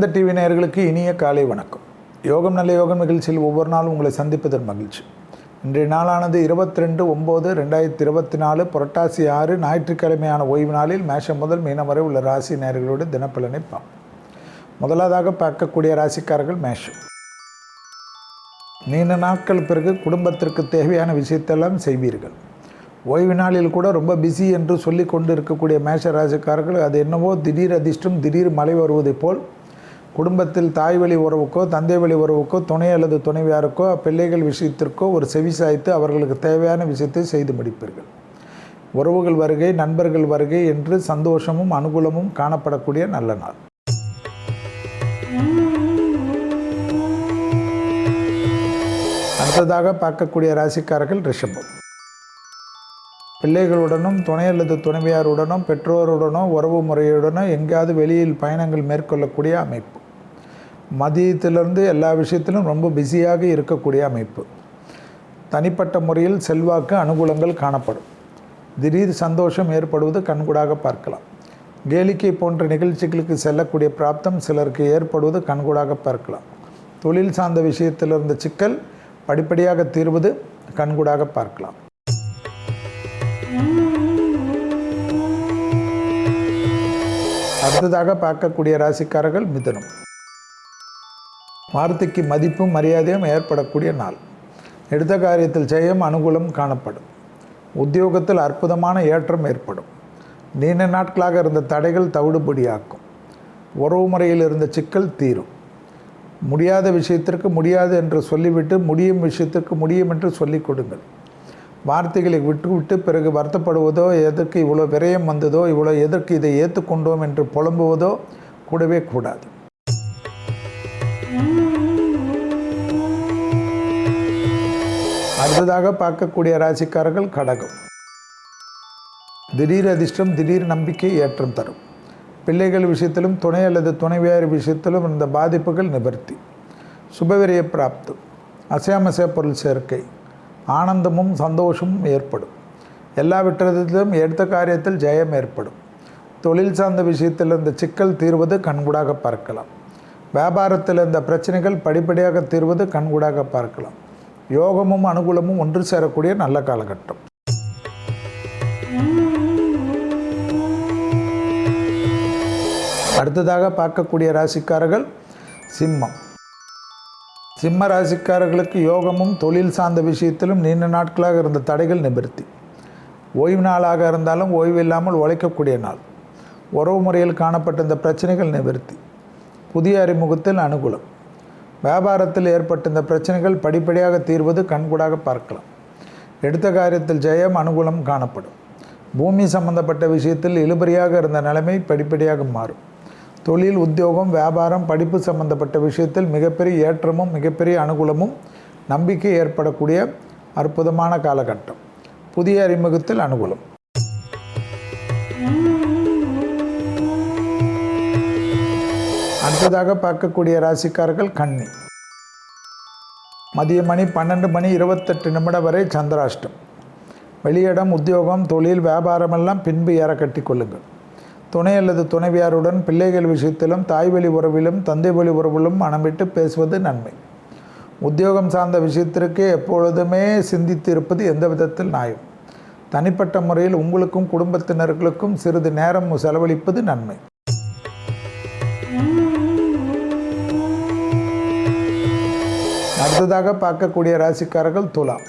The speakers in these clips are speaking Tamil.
வேந்த டிவி நேயர்களுக்கு இனிய காலை வணக்கம். யோகம் நல்ல யோகம் நிகழ்ச்சியில் ஒவ்வொரு நாளும் உங்களை சந்திப்பதன் மகிழ்ச்சி. இன்றைய நாளானது இருபத்தி ரெண்டு ஒம்பது ரெண்டாயிரத்தி இருபத்தி நாலு புரட்டாசி ஆறு ஞாயிற்றுக்கிழமையான ஓய்வு நாளில் மேஷம் முதல் மீனம் வரை உள்ள ராசி நேயர்களோடு தினப்பலனை பார்ப்போம். முதலாவதாக பார்க்கக்கூடிய ராசிக்காரர்கள் மேஷம். நீண்ட நாட்கள் பிறகு குடும்பத்திற்கு தேவையான விஷயத்தெல்லாம் செய்வீர்கள். ஓய்வு நாளில் கூட ரொம்ப பிஸி என்று சொல்லி கொண்டு இருக்கக்கூடிய மேஷ ராசிக்காரர்கள் அது என்னவோ திடீர் அதிர்ஷ்டம் திடீர் மழை வருவதைப் போல் குடும்பத்தில் தாய் வழி உறவுக்கோ தந்தை வழி உறவுக்கோ துணை அல்லது துணைவியாருக்கோ பிள்ளைகள் விஷயத்திற்கோ ஒரு செவி சாய்த்து அவர்களுக்கு தேவையான விஷயத்தை செய்து முடிப்பீர்கள். உறவுகள் வருகை நண்பர்கள் வருகை என்று சந்தோஷமும் அனுகூலமும் காணப்படக்கூடிய நல்ல நாள். அடுத்ததாக பார்க்கக்கூடிய ராசிக்காரர்கள் ரிஷபம். பிள்ளைகளுடனும் துணை அல்லது துணைவியாருடனும் பெற்றோருடனோ உறவு முறையுடனோ எங்கேயாவது வெளியில் பயணங்கள் மேற்கொள்ளக்கூடிய அமைப்பு. மதியத்திலிருந்து எல்லா விஷயத்திலும் ரொம்ப பிஸியாக இருக்கக்கூடிய அமைப்பு. தனிப்பட்ட முறையில் செல்வாக்கு அனுகூலங்கள் காணப்படும். திடீர் சந்தோஷம் ஏற்படுவது கண்கூடாக பார்க்கலாம். கேளிக்கை போன்ற நிகழ்ச்சிகளுக்கு செல்லக்கூடிய பிராப்தம் சிலருக்கு ஏற்படுவது கண்கூடாக பார்க்கலாம். தொழில் சார்ந்த விஷயத்தில் இருந்த சிக்கல் படிப்படியாக தீர்வது கண்கூடாக பார்க்கலாம். அடுத்ததாக பார்க்கக்கூடிய ராசிக்காரர்கள் மிதுனம். வார்த்தைக்கு மதிப்பும் மரியாதையும் ஏற்படக்கூடிய நாள். எடுத்த காரியத்தில் ஜெயம் அனுகூலம் காணப்படும். உத்தியோகத்தில் அற்புதமான ஏற்றம் ஏற்படும். நீண்ட நாட்களாக இருந்த தடைகள் தவிடுபடியாக்கும். உறவு முறையில் இருந்த சிக்கல் தீரும். முடியாத விஷயத்திற்கு முடியாது என்று சொல்லிவிட்டு முடியும் விஷயத்திற்கு முடியும் என்று சொல்லிக் கொடுங்கள். வார்த்தைகளை விட்டுவிட்டு பிறகு வருத்தப்படுவதோ எதற்கு இவ்வளோ விரயம் வந்ததோ இவ்வளோ எதற்கு இதை ஏற்றுக்கொண்டோம் என்று புலம்புவதோ கூடவே கூடாது. அடுத்ததாக பார்க்கக்கூடிய ராசிக்காரர்கள் கடகம். திடீர் அதிர்ஷ்டம் திடீர் நம்பிக்கை ஏற்றம் தரும். பிள்ளைகள் விஷயத்திலும் துணை அல்லது துணைவியார் விஷயத்திலும் இந்த பாதிப்புகள் நிவர்த்தி. சுபவிரிய பிராப்து அசையாமசை பொருள் சேர்க்கை ஆனந்தமும் சந்தோஷமும் ஏற்படும். எல்லா விட்டத்திலும் எடுத்த காரியத்தில் ஜெயம் ஏற்படும். தொழில் சார்ந்த விஷயத்தில் இந்த சிக்கல் தீர்வது கண்கூடாக பார்க்கலாம். வியாபாரத்தில் இந்த பிரச்சனைகள் படிப்படியாக தீர்வது கண்கூடாக பார்க்கலாம். யோகமும் அனுகூலமும் ஒன்று சேரக்கூடிய நல்ல காலகட்டம். அடுத்ததாக பார்க்கக்கூடிய ராசிக்காரர்கள் சிம்மம். சிம்ம ராசிக்காரர்களுக்கு யோகமும் தொழில் சார்ந்த விஷயத்திலும் நீண்ட நாட்களாக இருந்த தடைகள் நிவர்த்தி. ஓய்வு நாளாக இருந்தாலும் ஓய்வு இல்லாமல் உழைக்கக்கூடிய நாள். உறவு முறையில் காணப்பட்ட இந்த பிரச்சனைகள் நிவர்த்தி. புதிய அறிமுகத்தில் அனுகூலம். வியாபாரத்தில் ஏற்பட்ட இந்த பிரச்சனைகள் படிப்படியாக தீர்வது கண்கூடாக பார்க்கலாம். எடுத்த காரியத்தில் ஜெயம் அனுகூலம் காணப்படும். பூமி சம்பந்தப்பட்ட விஷயத்தில் இழுபறியாக இருந்த நிலைமை படிப்படியாக மாறும். தொழில் உத்தியோகம் வியாபாரம் படிப்பு சம்பந்தப்பட்ட விஷயத்தில் மிகப்பெரிய ஏற்றமும் மிகப்பெரிய அனுகூலமும் நம்பிக்கை ஏற்படக்கூடிய அற்புதமான காலகட்டம். புதிய அறிமுகத்தில் அனுகூலம். அடுத்ததாக பார்க்கக்கூடிய ராசிக்காரர்கள் கன்னி. மதிய மணி பன்னெண்டு மணி இருபத்தெட்டு நிமிடம் வரை சந்திராஷ்டம். வெளியிடம் உத்தியோகம் தொழில் வியாபாரமெல்லாம் பின்பு ஏற கட்டி கொள்ளுங்கள். துணை அல்லது துணைவியாருடன் பிள்ளைகள் விஷயத்திலும் தாய் வழி உறவிலும் தந்தை வழி உறவிலும் மனமிட்டு பேசுவது நன்மை. உத்தியோகம் சார்ந்த விஷயத்திற்கு எப்பொழுதுமே சிந்தித்து இருப்பது எந்த விதத்தில் நியாயம்? தனிப்பட்ட முறையில் உங்களுக்கும் குடும்பத்தினர்களுக்கும் சிறிது நேரம் செலவழிப்பது நன்மை. அடுத்ததாக பார்க்கக்கூடிய ராசிக்காரர்கள் துலாம்.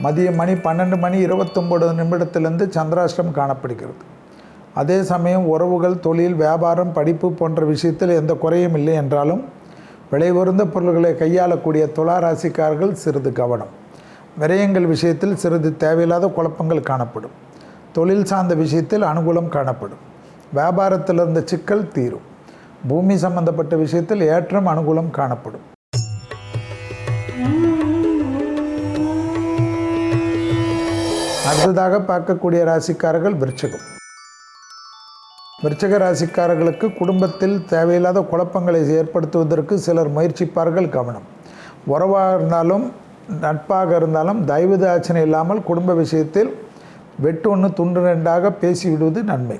மதிய மணி பன்னெண்டு மணி இருபத்தொம்போது நிமிடத்திலிருந்து சந்திராஷ்டம் காணப்படுகிறது. அதே சமயம் உறவுகள் தொழில் வியாபாரம் படிப்பு போன்ற விஷயத்தில் எந்த குறையும் இல்லை என்றாலும் விலை பொருள்களை கையாளக்கூடிய துளாராசிக்காரர்கள் சிறிது கவனம். விரயங்கள் விஷயத்தில் சிறிது தேவையில்லாத குழப்பங்கள் காணப்படும். தொழில் சார்ந்த விஷயத்தில் அனுகூலம் காணப்படும். வியாபாரத்தில் இருந்த சிக்கல் தீரும். பூமி சம்பந்தப்பட்ட விஷயத்தில் ஏற்றம் அனுகூலம் காணப்படும். அடுத்ததாக பார்க்கக்கூடிய ராசிக்காரர்கள் விருச்சகம். விருச்சக ராசிக்காரர்களுக்கு குடும்பத்தில் தேவையில்லாத குழப்பங்களை ஏற்படுத்துவதற்கு சிலர் முயற்சிப்பார்கள் கவனம். உறவாக இருந்தாலும் நட்பாக இருந்தாலும் தயவு தாட்சணை இல்லாமல் குடும்ப விஷயத்தில் வெட்டு ஒன்று துண்டு ரெண்டாக பேசிவிடுவது நன்மை.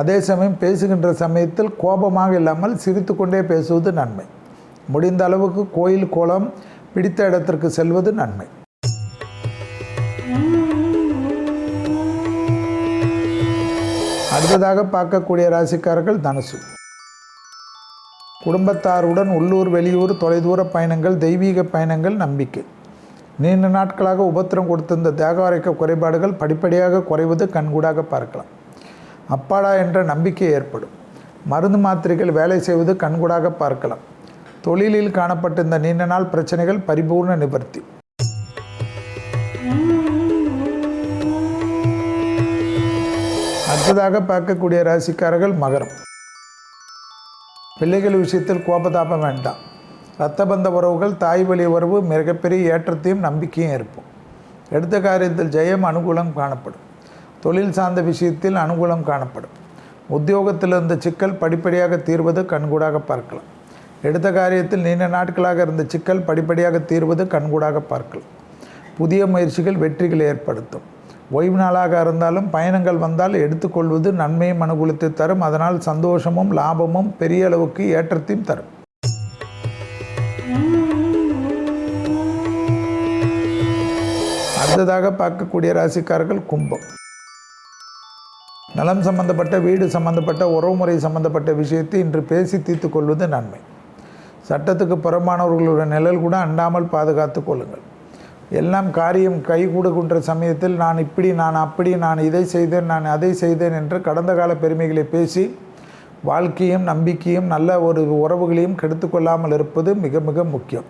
அதே சமயம் பேசுகின்ற சமயத்தில் கோபமாக இல்லாமல் சிரித்து கொண்டே பேசுவது நன்மை. முடிந்த அளவுக்கு கோயில் கோலம் பிடித்த இடத்திற்கு செல்வது நன்மை. அடுத்ததாக பார்க்கக்கூடிய ராசிக்காரர்கள் தனுசு. குடும்பத்தாருடன் உள்ளூர் வெளியூர் தொலைதூர பயணங்கள் தெய்வீக பயணங்கள் நம்பிக்கை. நீண்ட நாட்களாக உபத்திரம் கொடுத்திருந்த தேகாரைக்க குறைபாடுகள் படிப்படியாக குறைவது கண்கூடாக பார்க்கலாம். அப்பாடா என்ற நம்பிக்கை ஏற்படும். மருந்து மாத்திரைகள் வேலை செய்வது கண்கூடாக பார்க்கலாம். தொழிலில் காணப்பட்டிருந்த நீண்ட நாள் பிரச்சனைகள் பரிபூர்ண நிவர்த்தி. அடுத்ததாக பார்க்கக்கூடிய ராசிக்காரர்கள் மகரம். பிள்ளைகள் விஷயத்தில் கோபதாபம் வேண்டாம். இரத்த பந்த உறவுகள் தாய் வழி உறவு மிகப்பெரிய ஏற்றத்தையும் நம்பிக்கையும் இருப்போம் எடுத்த காரியத்தில் ஜெயம் அனுகூலம் காணப்படும். தொழில் சார்ந்த விஷயத்தில் அனுகூலம் காணப்படும். உத்தியோகத்தில் இருந்த சிக்கல் படிப்படியாக தீர்வது கண்கூடாக பார்க்கலாம். எடுத்த காரியத்தில் நீண்ட நாட்களாக இருந்த சிக்கல் படிப்படியாக தீர்வது கண்கூடாக பார்க்கலாம். புதிய முயற்சிகள் வெற்றிகளை ஏற்படுத்தும். ஓய்வு நாளாக இருந்தாலும் பயணங்கள் வந்தால் எடுத்துக்கொள்வது நன்மையும் மனுகுலத்தை தரும். அதனால் சந்தோஷமும் லாபமும் பெரிய அளவுக்கு ஏற்றத்தையும் தரும். அடுத்ததாக பார்க்கக்கூடிய ராசிக்காரர்கள் கும்பம். நலம் சம்பந்தப்பட்ட வீடு சம்பந்தப்பட்ட உறவுமுறை சம்பந்தப்பட்ட விஷயத்தை இன்று பேசி தீர்த்து கொள்வது நன்மை. சட்டத்துக்கு புறமானவர்களுடைய நிழல் கூட அண்டாமல் பாதுகாத்து கொள்ளுங்கள். எல்லாம் காரியம் கைகூடுகின்ற சமயத்தில் நான் இப்படி நான் அப்படி நான் இதை செய்தேன் நான் அதை செய்தேன் என்று கடந்த கால பெருமைகளை பேசி வாழ்க்கையும் நம்பிக்கையும் நல்ல ஒரு உறவுகளையும் கெடுத்துக்கொள்ளாமல் இருப்பது மிக மிக முக்கியம்.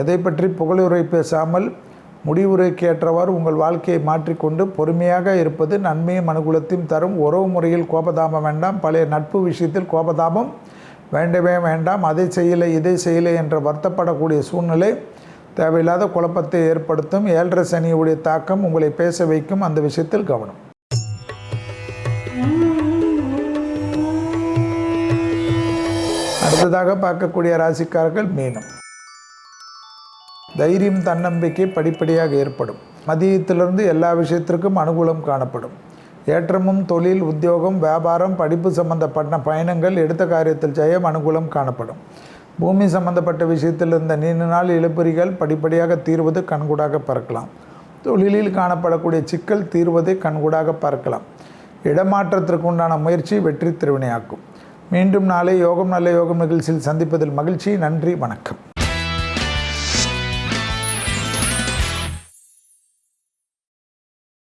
எதை பற்றி புகழுரை பேசாமல் முடிவுரைக்கு ஏற்றவாறு உங்கள் வாழ்க்கையை மாற்றிக்கொண்டு பொறுமையாக இருப்பது நன்மையும் அனுகூலத்தையும் தரும். உறவு முறையில் கோபதாபம் வேண்டாம். பழைய நட்பு விஷயத்தில் கோபதாபம் வேண்டவே வேண்டாம். அதை செய்யலை இதை செய்யலை என்று வருத்தப்படக்கூடிய சூழ்நிலை தேவையில்லாத குழப்பத்தை ஏற்படுத்தும் ஏழரை சனியுடைய தாக்கம் உங்களை பேச வைக்கும் அந்த விஷயத்தில் கவனம். அடுத்ததாக பார்க்கக்கூடிய ராசிக்காரர்கள் மீனம். தைரியம் தன்னம்பிக்கை படிப்படியாக ஏற்படும். மதியத்திலிருந்து எல்லா விஷயத்திற்கும் அனுகூலம் காணப்படும். ஏற்றமும் தொழில் உத்தியோகம் வியாபாரம் படிப்பு சம்பந்தப்பட்ட பயணங்கள் எடுத்த காரியத்தில் ஜெயம் அனுகூலம் காணப்படும். பூமி சம்பந்தப்பட்ட விஷயத்தில் இருந்த நீண்ட நாள் இழுபறிகள் படிப்படியாக தீர்வது கண்கூடாக பார்க்கலாம் தொழிலில் காணப்படக்கூடிய சிக்கல் தீர்வதை கண்கூடாக பார்க்கலாம் இடமாற்றத்திற்கு உண்டான முயற்சி வெற்றி திருவினையாக்கும். மீண்டும் நாளை யோகம் நல்ல யோகம் நிகழ்ச்சியில் சந்திப்பதில் மகிழ்ச்சி. நன்றி வணக்கம்.